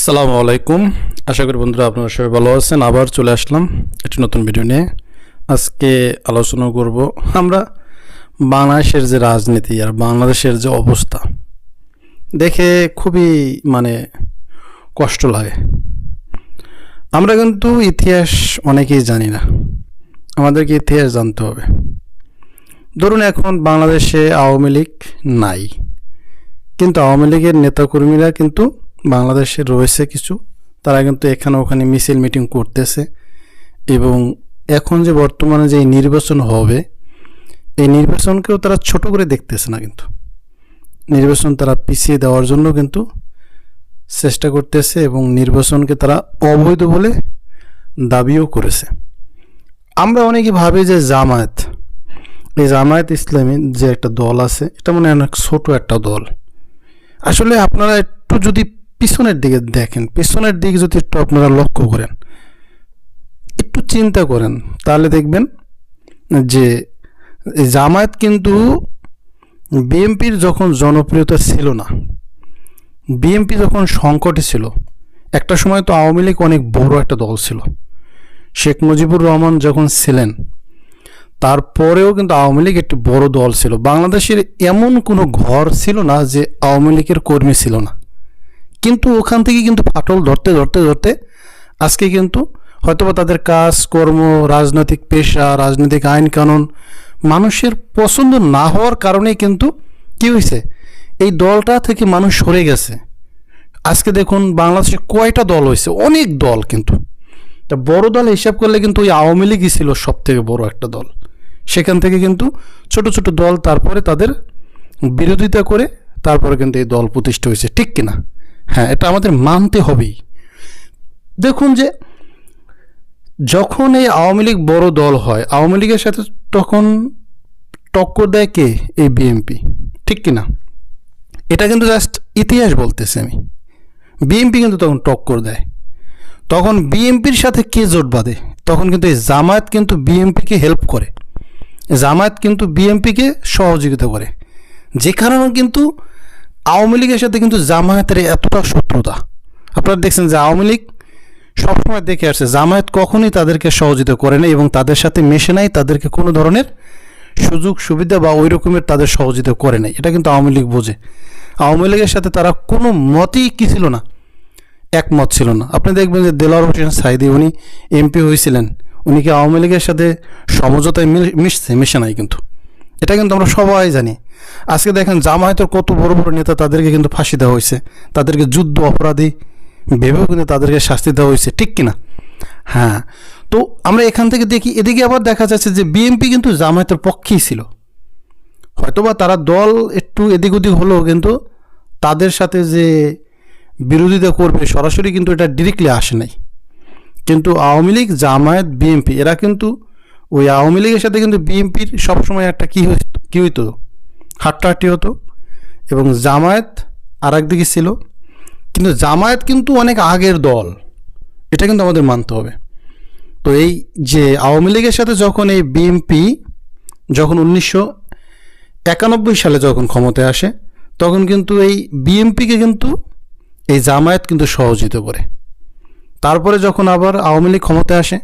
আসসালামু আলাইকুম। আশা করি বন্ধুরা আপনারা সবাই ভালো আছেন। আবার চলে আসলাম একটি নতুন ভিডিও নিয়ে। আজকে আলোচনা করব আমরা বাংলাদেশের যে রাজনীতি আর বাংলাদেশের যে অবস্থা, দেখে খুবই মানে কষ্ট লাগে। আমরা কিন্তু ইতিহাস অনেকেই জানি না। আমাদেরকে ইতিহাস জানতে হবে। ধরুন এখন বাংলাদেশে আওয়ামী লীগ নাই, কিন্তু আওয়ামী লীগের নেতাকর্মীরা কিন্তু বাংলাদেশে রয়েছে কিছু। তারা কিন্তু এখানে ওখানে মিছিল মিটিং করতেছে এবং এখন যে বর্তমানে যে নির্বাচন হবে, এই নির্বাচনকেও তারা ছোট করে দেখতেছে না কিন্তু। নির্বাচন তারা পিছিয়ে দেওয়ার জন্য কিন্তু চেষ্টা করতেছে এবং নির্বাচনকে তারা অবৈধ বলে দাবিও করেছে। আমরা অনেকে ভাবি যে জামায়াত, এই জামায়াত ইসলামী যে একটা দল আছে, এটা মনে অনেক ছোট একটা দল। আসলে আপনারা একটু যদি পিছনের দিকে দেখেন, পিছনের দিকে যদি একটু আপনারা লক্ষ্য করেন, একটু চিন্তা করেন, তাহলে দেখবেন যে জামায়াত কিন্তু বিএনপির যখন জনপ্রিয়তা ছিল না, বিএনপি যখন সংকটে ছিল, একটা সময় তো আওয়ামী লীগ অনেক বড় একটা দল ছিল। শেখ মুজিবুর রহমান যখন ছিলেন, তারপরেও কিন্তু আওয়ামী লীগ একটি বড় দল ছিল। বাংলাদেশের এমন কোনো ঘর ছিল না যে আওয়ামী লীগের কর্মী ছিল না। কিন্তু ওখান থেকে কিন্তু ফাটল ধরতে ধরতে ধরতে আজকে কিন্তু হয়তোবা তাদের কাজ, কর্ম, রাজনৈতিক পেশা, রাজনৈতিক আইন কানুন মানুষের পছন্দ না হওয়ার কারণেই কিন্তু কী হয়েছে? এই দলটা থেকে মানুষ সরে গেছে। আজকে দেখুন বাংলাদেশে কয়টা দল হয়েছে? অনেক দল কিন্তু। তা বড় দল হিসাব করলে কিন্তু ওই আওয়ামী লীগই ছিল সব থেকে বড় একটা দল। সেখান থেকে কিন্তু ছোট ছোট দল তারপরে তাদের বিরোধিতা করে তারপরে কিন্তু এই দল প্রতিষ্ঠা হয়েছে। ঠিক কিনা? হ্যাঁ এটা আমাদের মানতে হবেই। দেখুন যে, যখন এই আওয়ামী লীগ বড় দল হয়, আওয়ামী লীগের সাথে তখন টক্কর দেয় কে? এই বিএনপি ঠিক কিনা এটা কিন্তু জাস্ট ইতিহাস বলতেছে আমি। বিএনপি কিন্তু তখন টক্কর দেয়। তখন বিএনপির সাথে কে জোট বাঁধে? তখন কিন্তু এই জামায়াত কিন্তু বিএনপিকে হেল্প করে। জামায়াত কিন্তু বিএনপিকে সহযোগিতা করে। যে কারণে কিন্তু আওয়ামী লীগের সাথে কিন্তু জামায়াতের এতটা শত্রুতা। আপনারা দেখছেন যে আওয়ামী লীগ সবসময় দেখে আসছে, জামায়াত কখনই তাদেরকে সহযোগিতা করে না এবং তাদের সাথে মেশে নাই, তাদেরকে কোনো ধরনের সুযোগ, সুবিধা বা ওই রকমের তাদের সহযোগিতা করে নাই। এটা কিন্তু আওয়ামী লীগ বোঝে। আওয়ামী লীগের সাথে তারা কোনো মতেই কি ছিল না, একমত ছিল না। আপনি দেখবেন যে দেলোয়ার হোসেন সাইদি উনি এমপি হয়েছিলেন। উনি কি আওয়ামী লীগের সাথে সমঝোতায় মিশছে? মিশে নাই কিন্তু। এটা কিন্তু আমরা সবাই জানি। আজকে দেখেন জামায়াতের কত বড় বড় নেতা তাদেরকে কিন্তু ফাঁসি দেওয়া হয়েছে। তাদেরকে যুদ্ধ অপরাধী ভেবেও কিন্তু তাদেরকে শাস্তি দেওয়া হয়েছে। ঠিক কিনা? হ্যাঁ। তো আমরা এখান থেকে দেখি, এদিকে আবার দেখা যাচ্ছে যে বিএনপি কিন্তু জামায়াতের পক্ষেই ছিল। হয়তোবা তারা দল একটু এদিক ওদিক হলেও কিন্তু তাদের সাথে যে বিরোধিতা করবে সরাসরি কিন্তু এটা ডিরেক্টলি আসে নাই। কিন্তু আওয়ামী লীগ, জামায়াত, বিএনপি এরা কিন্তু ওই আওয়ামী লীগের সাথে কিন্তু বিএনপির সবসময় একটা কী কী হইতো? হাট্টাহাট্টি হতো এবং জামায়াত আর একদিকে ছিল। কিন্তু জামায়াত কিন্তু অনেক আগের দল। এটা কিন্তু আমাদের মানতে হবে। তো এই যে আওয়ামী লীগের সাথে যখন এই বিএনপি যখন উনিশশো একানব্বই সালে যখন ক্ষমতায় আসে, তখন কিন্তু এই বিএনপিকে কিন্তু এই জামায়াত কিন্তু সহযোগিতা করে। তারপরে যখন আবার আওয়ামী লীগ ক্ষমতায় আসে,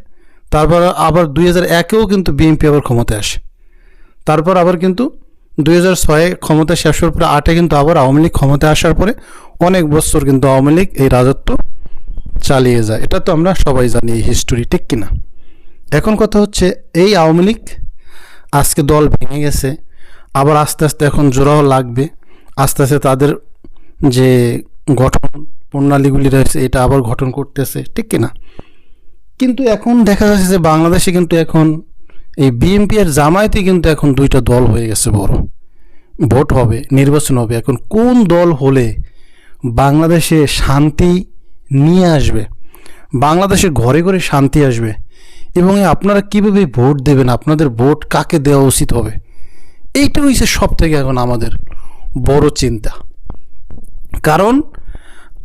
তারপর আবার দুই হাজার একেও কিন্তু বিএনপি আবার ক্ষমতায় আসে। তারপর আবার কিন্তু দুই হাজার ছয়ে ক্ষমতা শেষ হওয়ার পরে আটে কিন্তু আবার আওয়ামী লীগ ক্ষমতায় আসার পরে অনেক বছর কিন্তু আওয়ামী লীগ এই রাজত্ব চালিয়ে যায়। এটা তো আমরা সবাই জানি এই হিস্টোরি ঠিক কিনা এখন কথা হচ্ছে এই আওয়ামী লীগ আজকে দল ভেঙে গেছে, আবার আস্তে আস্তে এখন জোড়াও লাগবে, আস্তে আস্তে তাদের যে গঠন প্রণালীগুলি রয়েছে, এটা আবার গঠন করতেছে, ঠিক কিনা কিন্তু এখন দেখা যাচ্ছে যে বাংলাদেশে কিন্তু এখন এই বিএনপি আর জামায়াতে কিন্তু এখন দুইটা দল হয়ে গেছে বড়। ভোট হবে, নির্বাচন হবে। এখন কোন দল হলে বাংলাদেশে শান্তি নিয়ে আসবে? বাংলাদেশের ঘরে ঘরে শান্তি আসবে। এবং আপনারা কীভাবে ভোট দেবেন? আপনাদের ভোট কাকে দেওয়া উচিত হবে? এইটা হচ্ছে সব থেকে এখন আমাদের বড় চিন্তা। কারণ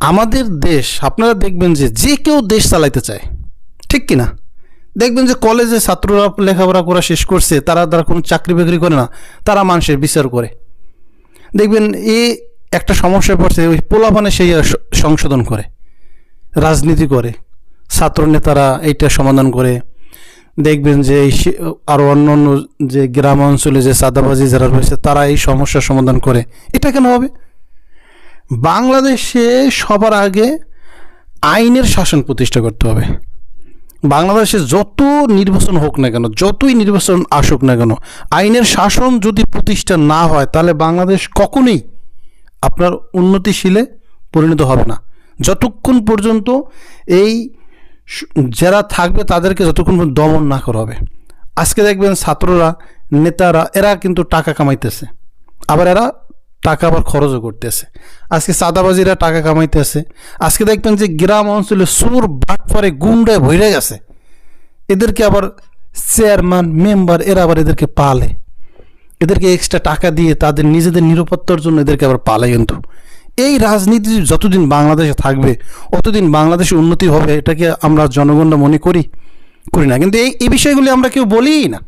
আমাদের দেশ, আপনারা দেখবেন যে যে কেউ দেশ চালাইতে চায়, ঠিক কি না দেখবেন যে কলেজে ছাত্ররা লেখাপড়া করা শেষ করছে, তারা তারা কোনো চাকরি বাকরি করে না, তারা মানুষের বিচার করে। দেখবেন এ একটা সমস্যায় পড়ছে, ওই পোলাপানে সেই সংশোধন করে, রাজনীতি করে ছাত্র নেতারা এইটা সমাধান করে। দেখবেন যে এই সে- আরও অন্য অন্য যে গ্রাম অঞ্চলে যে সাদাবাজি যারা রয়েছে, তারা এই সমস্যার সমাধান করে। এটা কেন হবে? বাংলাদেশে সবার আগে আইনের শাসন প্রতিষ্ঠা করতে হবে। বাংলাদেশে যত নির্বাচন হোক না কেন, যতই নির্বাচন আসুক না কেন, আইনের শাসন যদি প্রতিষ্ঠা না হয়, তাহলে বাংলাদেশ কখনোই আপনার উন্নতিশীলে পরিণত হবে না। যতক্ষণ পর্যন্ত এই যারা থাকবে তাদেরকে যতক্ষণ দমন না করা হবে। আজকে দেখবেন ছাত্ররা, নেতারা, এরা কিন্তু টাকা কামাইতেছে। আবার এরা টাকা আবার খরচও করতেছে। আজকে সাদাবাজিরা টাকা কামাইতেছে। আজকে দেখবেন যে গ্রাম অঞ্চলে সুর বাটফারে গুন্ডায় ভরে গেছে। এদেরকে আবার চেয়ারম্যান, মেম্বার, এরা আবার এদেরকে পালে। এদেরকে এক্সট্রা টাকা দিয়ে তাদের নিজেদের নিরাপত্তার জন্য এদেরকে আবার পালে কিন্তু। এই রাজনীতি যতদিন বাংলাদেশে থাকবে, অতদিন বাংলাদেশে উন্নতি হবে, এটাকে আমরা জনগণরা মনে করি করি না। কিন্তু এই এই বিষয়গুলি আমরা কেউ বলিই না।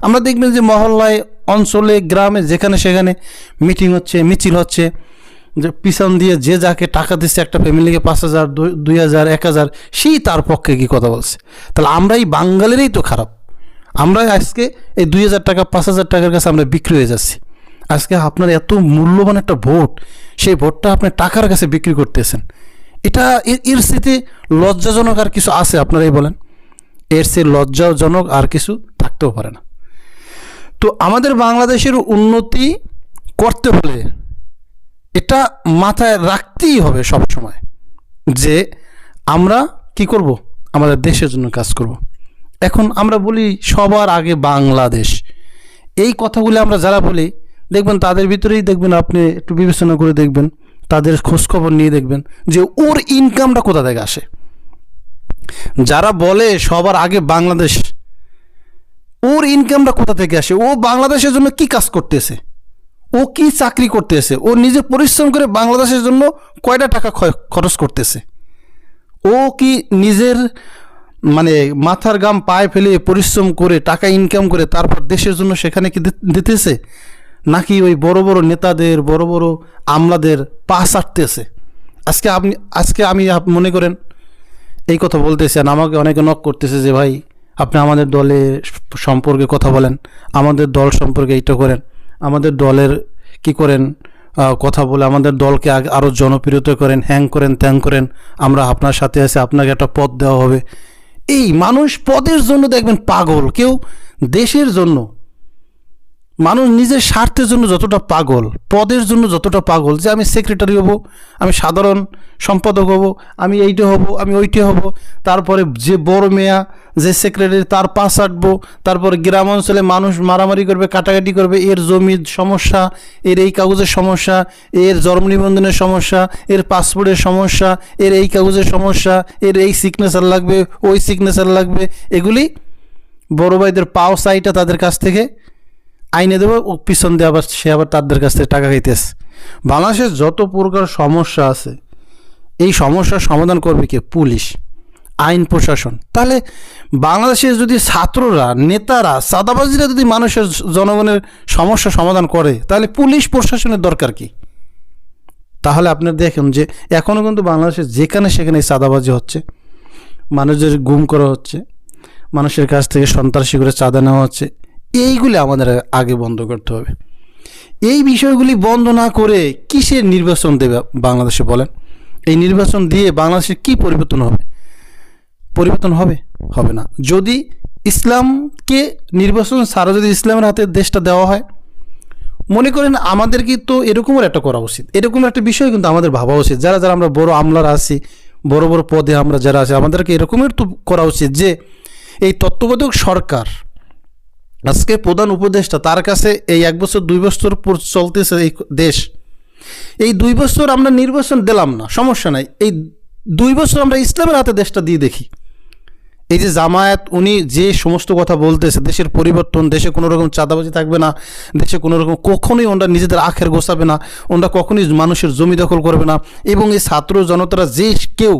আমরা দেখবেন যে মহল্লায় অঞ্চলে, গ্রামে, যেখানে সেখানে মিটিং হচ্ছে, মিছিল হচ্ছে, যে পিছন দিয়ে যে যাকে টাকা দিচ্ছে একটা ফ্যামিলিকে পাঁচ হাজার, দুই- হাজার, এক হাজার, সেই তার পক্ষে কি কথা বলছে? তাহলে আমরা এই বাঙালিরই তো খারাপ। আমরা আজকে এই দুই হাজার টাকা, পাঁচ হাজার টাকার কাছে আমরা বিক্রি হয়ে যাচ্ছি। আজকে আপনার এত মূল্যবান একটা ভোট, সেই ভোটটা আপনি টাকার কাছে বিক্রি করতেছেন। এটা এর স্মৃতি লজ্জাজনক আর কিছু আছে, আপনারাই বলেন। এর সে লজ্জাজনক আর কিছু থাকতেও পারে না। তো আমাদের বাংলাদেশের উন্নতি করতে হলে এটা মাথায় রাখতেই হবে সব সময় যে আমরা কি করব? আমাদের দেশের জন্য কাজ করব। এখন আমরা বলি সবার আগে বাংলাদেশ। এই কথাগুলি আমরা যারা বলি, দেখবেন তাদের ভিতরেই দেখবেন আপনি একটু বিবেচনা করে দেখবেন, তাদের খোঁজখবর নিয়ে দেখবেন যে ওর ইনকামটা কোথা থেকে আসে। যারা বলে সবার আগে বাংলাদেশ ওর ইনকামটা কোথা থেকে আসে? ও বাংলাদেশের জন্য কি কাজ করতেছে? ও কি চাকরি করতেছে? ও নিজে পরিশ্রম করে বাংলাদেশের জন্য কয়টা টাকা খরচ করতেছে? ও কি নিজের মানে মাথার গাম পায়ে ফেলে পরিশ্রম করে টাকা ইনকাম করে তারপর দেশের জন্য সেখানে কি দিতেছে? নাকি ওই বড় বড় নেতাদের, বড় বড় আমলাদের পা চাটতেছে আজকে আপনি, আজকে আমি মনে করেন, এই কথা বলতেছেন আমাকে অনেকে নক করতেছে যে, ভাই আপনি আমাদের দলে সম্পর্কে কথা বলেন, আমাদের দল সম্পর্কে এইটা করেন, আমাদের দলের কি করেন কথা বলে আমাদের দলকে আরও জনপ্রিয়তা করেন, হ্যাং করেন, ত্যাং করেন, আমরা আপনার সাথে আছে, আপনাকে একটা পদ দেওয়া হবে। এই মানুষ পদের জন্য দেখবেন পাগল, কেউ দেশের জন্য মানুষ নিজের স্বার্থের জন্য যতটা পাগল, পদের জন্য যতটা পাগল, যে আমি সেক্রেটারি হব, আমি সাধারণ সম্পাদক হব, আমি এইটা হব, আমি ওইটা হব, তারপরে যে বড় মেয়া, যে সেক্রেটারি তার পাশ আটবো তারপরে গ্রাম অঞ্চলে মানুষ মারামারি করবে, কাটাকাটি করবে, এর জমির সমস্যা, এর এই কাগজের সমস্যা, এর জন্ম নিবন্ধনের সমস্যা, এর পাসপোর্টের সমস্যা, এর এই কাগজের সমস্যা, এর এই সিগনেচার লাগবে, ওই সিগনেচার লাগবে, এগুলি বড় ভাইদের পাও সাইটা তাদের কাছ থেকে আইনে দেবো পিছন দিয়ে আবার সে আবার তাদের কাছ থেকে টাকা খাইতেছে। বাংলাদেশের যত প্রকার সমস্যা আছে, এই সমস্যার সমাধান করবে কে? পুলিশ, আইন প্রশাসন। তাহলে বাংলাদেশের যদি ছাত্ররা, নেতারা সাদাবাজিরা যদি মানুষের জনগণের সমস্যা সমাধান করে, তাহলে পুলিশ প্রশাসনের দরকার কি? তাহলে আপনি দেখুন যে এখনও কিন্তু বাংলাদেশে যেখানে সেখানে চাঁদাবাজি হচ্ছে। মানুষদের গুম করা হচ্ছে। মানুষের কাছ থেকে সন্ত্রাসী করে চাঁদা নেওয়া হচ্ছে। এইগুলি আমাদের আগে বন্ধ করতে হবে। এই বিষয়গুলি বন্ধ না করে কিসের নির্বাচন দেবে বাংলাদেশে বলেন? এই নির্বাচন দিয়ে বাংলাদেশের কি পরিবর্তন হবে? পরিবর্তন হবে? হবে না। যদি ইসলামকে নির্বাচন ছাড়া যদি ইসলামের হাতে দেশটা দেওয়া হয়, মনে করেন আমাদের তো এরকমের একটা করা উচিত। এরকম একটা বিষয় কিন্তু আমাদের ভাবা উচিত। যারা যারা আমরা বড় আমলারা আছি, বড় বড় পদে আমরা যারা আছি, আমাদেরকে এরকমের তো করা উচিত যে এই তত্ত্বাবধায়ক সরকার আজকে প্রধান উপদেষ্টা তার কাছে এই এক বছর, দুই বছর চলতেছে এই দেশ। এই দুই বছর আমরা নির্বাচন দিলাম না, সমস্যা নাই। এই দুই বছর আমরা ইসলামের হাতে দেশটা দিয়ে দেখি। এই যে জামায়াত, উনি যে সমস্ত কথা বলতেছে, দেশের পরিবর্তন, দেশে কোনো রকম চাঁদাবাজি থাকবে না, দেশে কোনো রকম কখনোই ওনারা নিজেদের আখের গোছাবে না ওনারা কখনোই মানুষের জমি দখল করবে না, এবং এই ছাত্র জনতারা যে কেউ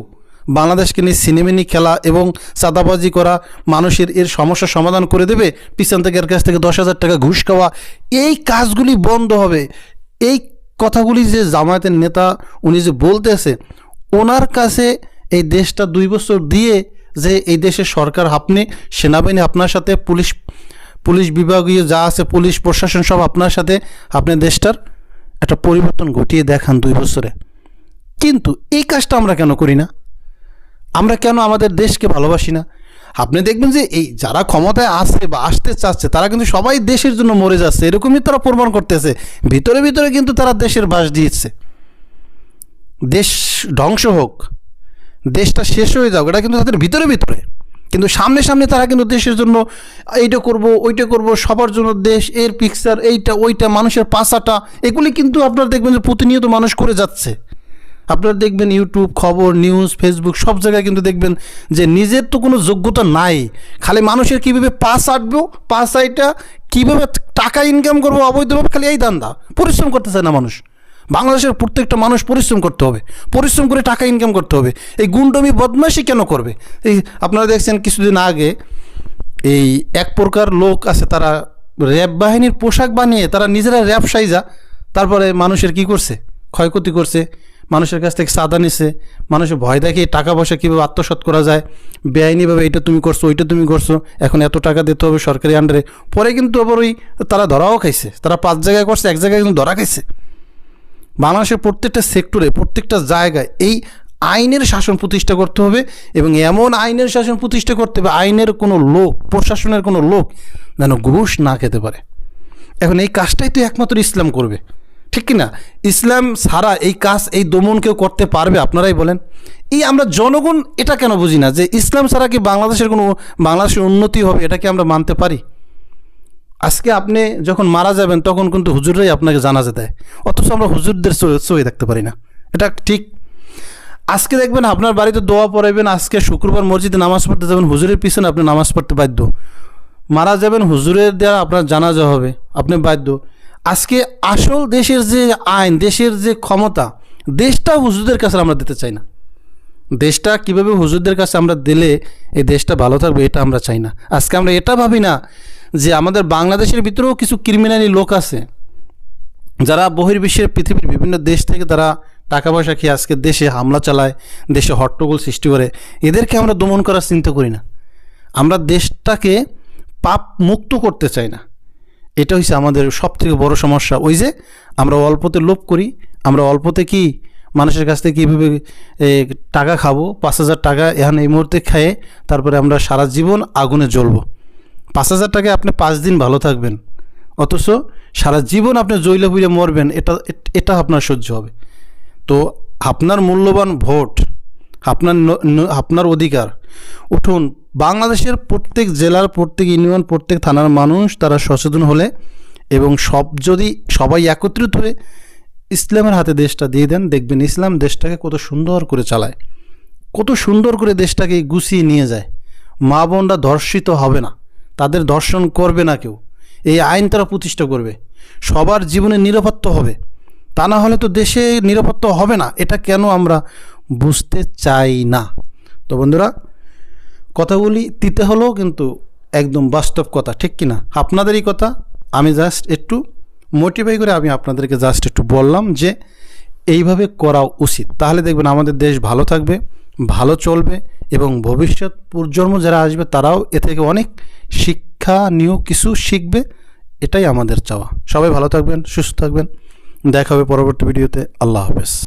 বাংলাদেশকে নিয়ে সিনেমিনি খেলা এবং চাঁদাবাজি করা মানুষের এর সমস্যার সমাধান করে দেবে। পিছন থেকে এর কাছ থেকে দশ হাজার টাকা ঘুষ খাওয়া। এই কাজগুলি বন্ধ হবে। এই কথাগুলি যে জামায়াতের নেতা উনি যে বলতেছে, ওনার কাছে এই দেশটা দুই বছর দিয়ে যে এই দেশের সরকার আপনি, সেনাবাহিনী আপনার সাথে, পুলিশ পুলিশ বিভাগীয় যা আছে, পুলিশ প্রশাসন সব আপনার সাথে, আপনি দেশটার একটা পরিবর্তন ঘটিয়ে দেখান দুই বছরে। কিন্তু এই কাজটা আমরা কেন করি না? আমরা কেন আমাদের দেশকে ভালোবাসি না? আপনি দেখবেন যে এই যারা ক্ষমতায় আসছে বা আসতে চাচ্ছে, তারা কিন্তু সবাই দেশের জন্য মরে যাচ্ছে, এরকমই তারা প্রমাণ করতেছে। ভিতরে ভিতরে কিন্তু তারা দেশের বাস দিয়েছে। দেশ ধ্বংস হোক, দেশটা শেষ হয়ে যাক এটা কিন্তু তাদের ভিতরে ভিতরে। কিন্তু সামনে সামনে তারা কিন্তু দেশের জন্য এইটা করব, ওইটা করব, সবার জন্য দেশ, এর পিকচার এইটা, ওইটা, মানুষের পাশাটা, এগুলি কিন্তু আপনারা দেখবেন যে প্রতিনিয়ত মানুষ করে যাচ্ছে। আপনারা দেখবেন ইউটিউব খবর নিউজ ফেসবুক সব জায়গায় কিন্তু দেখবেন যে নিজের তো কোনো যোগ্যতা নাই। খালি মানুষের কীভাবে পাস আটবো পাস আইটা কীভাবে টাকা ইনকাম করব অবৈধভাবে, খালি এই দান্দা পরিশ্রম করতে চায় না মানুষ। বাংলাদেশের প্রত্যেকটা মানুষ পরিশ্রম করতে হবে। পরিশ্রম করে টাকা ইনকাম করতে হবে। এই গুন্ডমি বদমাশি কেন করবে? এই আপনারা দেখছেন কিছুদিন আগে এই এক প্রকার লোক আছে, তারা র্যাব বাহিনীর পোশাক বানিয়ে, তারা নিজেরা র্যাব সাইজা, তারপরে মানুষের কি করছে? ক্ষয়ক্ষতি করছে। মানুষের কাছ থেকে সাদা নিছে, মানুষের ভয় দেখে টাকা পয়সা কীভাবে আত্মসাৎ করা যায়? বেআইনিভাবে এইটা তুমি করছ, ওইটা তুমি করছ, এখন এত টাকা দিতে হবে সরকারি আন্ডারে পরে কিন্তু আবার ওই তারা ধরাও খাইছে, তারা পাঁচ জায়গায় করছে, এক জায়গায় কিন্তু ধরা খাইছে। বাংলাদেশের প্রত্যেকটা সেক্টরে প্রত্যেকটা জায়গায় এই আইনের শাসন প্রতিষ্ঠা করতে হবে এবং এমন আইনের শাসন প্রতিষ্ঠা করতে হবে, আইনের কোনো লোক, প্রশাসনের কোনো লোক যেন ঘুষ না খেতে পারে। এখন এই কাজটাই তো একমাত্র ইসলাম করবে। ঠিক কি না ইসলাম ছাড়া এই কাজ, এই দমন কেউ করতে পারবে? আপনারাই বলেন। এই আমরা জনগণ এটা কেন বুঝি না যে ইসলাম ছাড়া কি বাংলাদেশের কোনো, বাংলাদেশের উন্নতি হবে? এটা কি আমরা মানতে পারি? আজকে আপনি যখন মারা যাবেন, তখন কিন্তু হুজুররাই আপনাকে জানাজা দেয়। অথচ আমরা হুজুরদের চোখে থাকতে পারি না। এটা ঠিক। আজকে দেখবেন আপনার বাড়িতে দোয়া পড়াইবেন, আজকে শুক্রবার মসজিদে নামাজ পড়তে যাবেন, হুজুরের পিছনে আপনি নামাজ পড়তে বাধ্য। মারা যাবেন, হুজুরের দ্বারা আপনার জানাজা হবে, আপনি বাধ্য। আজকে আসল দেশের যে আইন, দেশের যে ক্ষমতা, দেশটা হুজুরদের কাছে আমরা দিতে চাই না। দেশটা কীভাবে হুজুরদের কাছে আমরা দিলে এই দেশটা ভালো থাকবে, এটা আমরা চাই না। আজকে আমরা এটা ভাবি না যে আমাদের বাংলাদেশের ভিতরেও কিছু ক্রিমিনালি লোক আছে, যারা বহির্বিশ্বের পৃথিবীর বিভিন্ন দেশ থেকে তারা টাকা পয়সা খেয়ে আজকে দেশে হামলা চালায়, দেশে হট্টগোল সৃষ্টি করে। এদেরকে আমরা দমন করার চিন্তা করি না। আমরা দেশটাকে পাপ মুক্ত করতে চাই না। এটা হচ্ছে আমাদের সব থেকে বড় সমস্যা। ওই যে আমরা অল্পতে লোভ করি, আমরা অল্পতে কি মানুষের কাছ থেকে কীভাবে টাকা খাব? পাঁচ হাজার টাকা এখন এই মুহূর্তে খেয়ে তারপরে আমরা সারা জীবন আগুনে জ্বলবো। পাঁচ হাজার টাকায় আপনি পাঁচ দিন ভালো থাকবেন। অথচ সারা জীবন আপনি জৈলে বুঝে মরবেন, এটা এটা আপনার সহ্য হবে। তো আপনার মূল্যবান ভোট আপনার আপনার অধিকার। উঠুন, বাংলাদেশের প্রত্যেক জেলার, প্রত্যেক ইউনিয়ন, প্রত্যেক থানার মানুষ তারা সচেতন হলে এবং সব যদি সবাই একত্রিত হয়ে ইসলামের হাতে দেশটা দিয়ে দেন, দেখবেন ইসলাম দেশটাকে কত সুন্দর করে চালায়। কত সুন্দর করে দেশটাকে গুছিয়ে নিয়ে যায়। মা বোনরা ধর্ষিত হবে না, তাদের ধর্ষণ করবে না কেউ। এই আইন তারা প্রতিষ্ঠা করবে। সবার জীবনে নিরাপত্তা হবে। তা না হলে তো দেশে নিরাপত্তা হবে না। এটা কেন আমরা বুঝতে চাই না। তো বন্ধুরা, কথাগুলি তিতে হলেও কিন্তু একদম বাস্তব কথা, ঠিক কি না? আপনাদেরই কথা, আমি জাস্ট একটু মোটিফাই করে আমি আপনাদেরকে জাস্ট একটু বললাম যে, এইভাবে করা উচিত। তাহলে দেখবেন আমাদের দেশ ভালো থাকবে, ভালো চলবে এবং ভবিষ্যৎ প্রজন্ম যারা আসবে তারাও এ থেকে অনেক শিক্ষা নিয়েও কিছু শিখবে, এটাই আমাদের চাওয়া। সবাই ভালো থাকবেন, সুস্থ থাকবেন। দেখা হবে পরবর্তী ভিডিওতে। আল্লাহ হাফেজ।